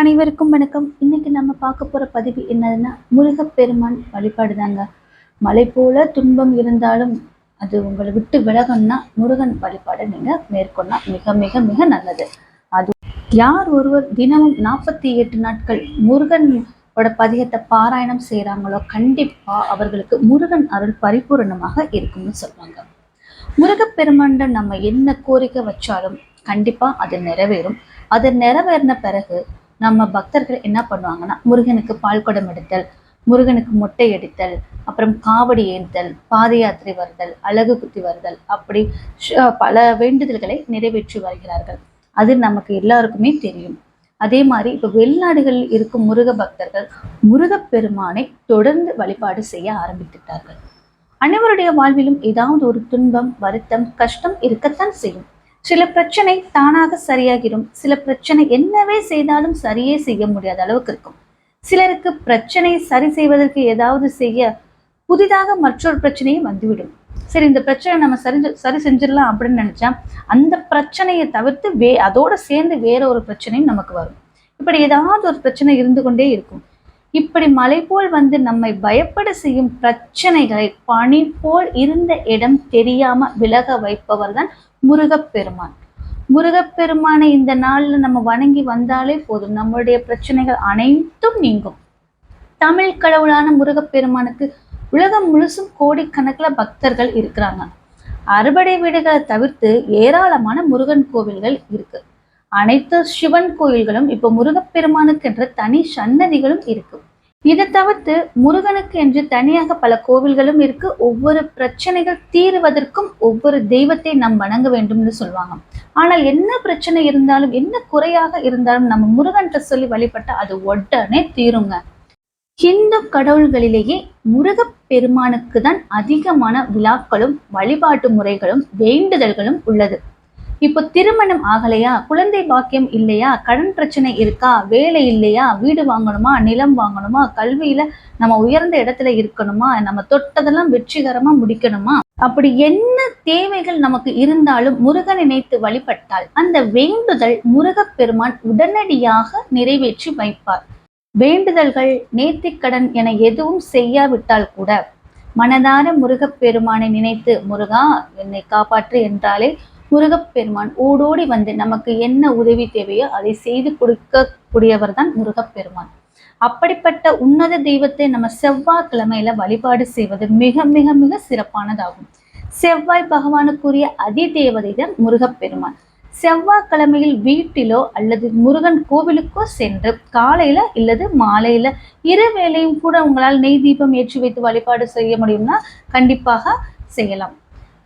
அனைவருக்கும் வணக்கம். இன்னைக்கு நம்ம பார்க்க போற பதிவு என்னதுன்னா முருகப்பெருமான் வழிபாடு தாங்க மலை போல துன்பம் இருந்தாலும் அது உங்களை விட்டு விலகணும்னா முருகன் வழிபாடை நீங்க மேற்கொள்ளா மிக மிக மிக நல்லது. அது யார் ஒருவர் தினமும் நாற்பத்தி எட்டு நாட்கள் முருகனோட பதிகத்தை பாராயணம் செய்யறாங்களோ கண்டிப்பா அவர்களுக்கு முருகன் அருள் பரிபூரணமாக இருக்கும்னு சொல்லுவாங்க. முருகப்பெருமாண்ட நம்ம என்ன கோரிக்கை வச்சாலும் கண்டிப்பா அது நிறைவேறும். அது நிறைவேறின பிறகு நம்ம பக்தர்கள் என்ன பண்ணுவாங்கன்னா முருகனுக்கு பால் குடம் எடுத்தல் முருகனுக்கு மொட்டை அடித்தல் அப்புறம் காவடி ஏந்தல் பாத யாத்திரை வருதல் அழகு குத்தி வருதல் அப்படி பல வேண்டுதல்களை நிறைவேற்றி வருகிறார்கள். அது நமக்கு எல்லாருக்குமே தெரியும். அதே மாதிரி இப்போ வெளிநாடுகளில் இருக்கும் முருக பக்தர்கள் முருகப்பெருமானை தொடர்ந்து வழிபாடு செய்ய ஆரம்பித்துட்டார்கள். அனைவருடைய வாழ்விலும் ஏதாவது ஒரு துன்பம் வருத்தம் கஷ்டம் இருக்கத்தான் செய்யும். சில பிரச்சனை தானாக சரியாகிடும். சில பிரச்சனை என்னவே செய்தாலும் சரியே செய்ய முடியாத அளவுக்கு இருக்கும். சிலருக்கு பிரச்சனை சரி செய்வதற்கு ஏதாவது செய்ய புதிதாக மற்றொரு பிரச்சனையும் வந்துவிடும். சரி இந்த பிரச்சனை நம்ம சரி சரி செஞ்சிடலாம் அப்படின்னு நினைச்சா அந்த பிரச்சனையை தவிர்த்து வே அதோட சேர்ந்து வேற ஒரு பிரச்சனையும் நமக்கு வரும். இப்படி ஏதாவது ஒரு பிரச்சனை இருந்து கொண்டே இருக்கும். இப்படி மலை போல் வந்து நம்மை பயப்பட செய்யும் பிரச்சனைகளை பனி போல் இருந்த இடம் தெரியாம விலக வைப்பவர் தான் முருகப்பெருமான். முருகப்பெருமானை இந்த நாள்ல நம்ம வணங்கி வந்தாலே போதும். நம்மளுடைய பிரச்சனைகள் அனைத்தும் நீங்கும். தமிழ் கடவுளான முருகப்பெருமானுக்கு உலகம் முழுசும் கோடிக்கணக்கில் பக்தர்கள் இருக்கிறாங்க. அறுபடை வீடுகளை தவிர்த்து ஏராளமான முருகன் கோவில்கள் இருக்கு. அனைத்து சிவன் கோயில்களும் இப்போ முருகப்பெருமானுக்கு என்ற தனி சன்னதிகளும் இருக்கு. இதை தவிர்த்து முருகனுக்கு என்று தனியாக பல கோவில்களும் இருக்கு. ஒவ்வொரு பிரச்சனைகள் தீருவதற்கும் ஒவ்வொரு தெய்வத்தை நாம் வணங்க வேண்டும்னு சொல்லுவாங்க. ஆனால் என்ன பிரச்சனை இருந்தாலும் என்ன குறையாக இருந்தாலும் நம்ம முருகன்கிட்ட சொல்லி வழிபட்டா அது உடனே தீருங்க. ஹிந்து கடவுள்களிலேயே முருகப்பெருமானுக்கு தான் அதிகமான விழாக்களும் வழிபாட்டு முறைகளும் வேண்டுதல்களும் உள்ளது. இப்போ திருமணம் ஆகலையா? குழந்தை பாக்கியம் இல்லையா? கடன் பிரச்சனை இருக்கா? வேலை இல்லையா? வீடு வாங்கணுமா? நிலம் வாங்கணுமா? கல்வியில நம்ம உயர்ந்த இடத்துல இருக்கணுமா? நம்ம தொட்டதெல்லாம் வெற்றிகரமா முடிக்கணுமா? அப்படி என்ன தேவைகள் நமக்கு இருந்தாலும் முருகன் நினைத்து வழிபட்டால் அந்த வேண்டுதல் முருகப்பெருமான் உடனடியாக நிறைவேற்றி வைப்பார். வேண்டுதல்கள் நேர்த்திக்கடன் என எதுவும் செய்யாவிட்டால் கூட மனதார முருகப்பெருமானை நினைத்து முருகா என்னை காப்பாற்று என்றாலே முருகப்பெருமான் ஓடோடி வந்து நமக்கு என்ன உதவி தேவையோ அதை செய்து கொடுக்கக்கூடியவர் தான் முருகப்பெருமான். அப்படிப்பட்ட உன்னத தெய்வத்தை நம்ம செவ்வாய்க்கிழமையில வழிபாடு செய்வது மிக மிக மிக சிறப்பானதாகும். செவ்வாய் பகவானுக்குரிய அதி தேவதை தான் முருகப்பெருமான். செவ்வாய்க்கிழமையில் வீட்டிலோ அல்லது முருகன் கோவிலுக்கோ சென்று காலையில இல்லது மாலையில இரு வேளையும் கூட உங்களால் நெய் தீபம் ஏற்றி வைத்து வழிபாடு செய்ய முடியும்னா கண்டிப்பாக செய்யலாம்.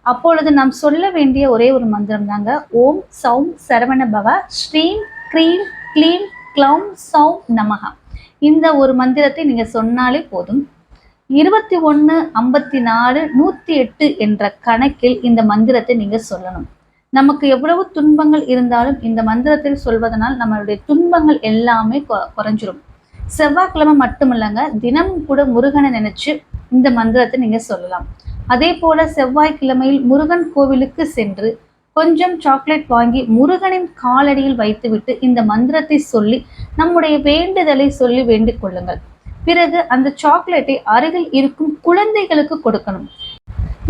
அப்பொழுது நாம் சொல்ல வேண்டிய ஒரே ஒரு மந்திரம் தாங்க. ஓம் சௌம் சரவண பவ ஸ்ரீம் க்ரீம் க்ளீம் க்ளௌம் சௌம் நமஹா. இந்த ஒரு மந்திரத்தை நீங்க சொன்னாலே போதும். இருபத்தி ஒன்று ஐம்பத்தி நாலு நூற்றி எட்டு என்ற கணக்கில் இந்த மந்திரத்தை நீங்க சொல்லணும். நமக்கு எவ்வளவு துன்பங்கள் இருந்தாலும் இந்த மந்திரத்தில் சொல்வதனால் நம்மளுடைய துன்பங்கள் எல்லாமே கொ- குறைஞ்சிரும். செவ்வாய்க்கிழமை மட்டுமில்லங்க தினமும் கூட முருகனை நினைச்சு இந்த மந்திரத்தை நீங்க சொல்லலாம். அதே போல செவ்வாய்க்கிழமையில் முருகன் கோவிலுக்கு சென்று கொஞ்சம் சாக்லேட் வாங்கி முருகனின் காலடியில் வைத்துவிட்டு இந்த மந்திரத்தை சொல்லி நம்முடைய வேண்டுதலை சொல்லி வேண்டிக் கொள்ளுங்கள். பிறகு அந்த சாக்லேட்டை அருகில் இருக்கும் குழந்தைகளுக்கு கொடுக்கணும்.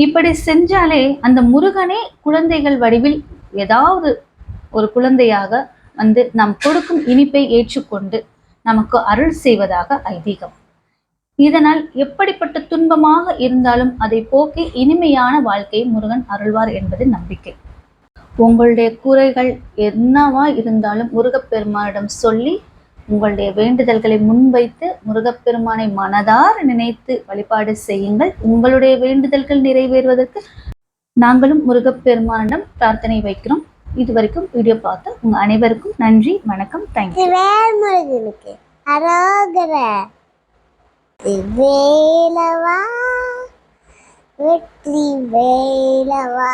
இப்படி செஞ்சாலே அந்த முருகனே குழந்தைகள் வடிவில் ஏதாவது ஒரு குழந்தையாக வந்து நாம் கொடுக்கும் இனிப்பை ஏற்றுக்கொண்டு நமக்கு அருள் செய்வதாக ஐதீகம். இதனால் எப்படிப்பட்ட துன்பமாக இருந்தாலும் அதை போக்கி இனிமையான வாழ்க்கையை முருகன் அருள்வார் என்பது நம்பிக்கை. உங்களுடைய குறைகள் என்னவா இருந்தாலும் முருகப்பெருமானிடம் சொல்லி உங்களுடைய வேண்டுதல்களை முன்வைத்து முருகப்பெருமானை மனதார நினைத்து வழிபாடு செய்யுங்கள். உங்களுடைய வேண்டுதல்கள் நிறைவேறுவதற்கு நாங்களும் முருகப்பெருமானிடம் பிரார்த்தனை வைக்கிறோம். இதுவரைக்கும் வீடியோ பார்த்த உங்க அனைவருக்கும் நன்றி வணக்கம் தேங்க்யூ அரோகர. வேலவா? வெற்றி வேலவா?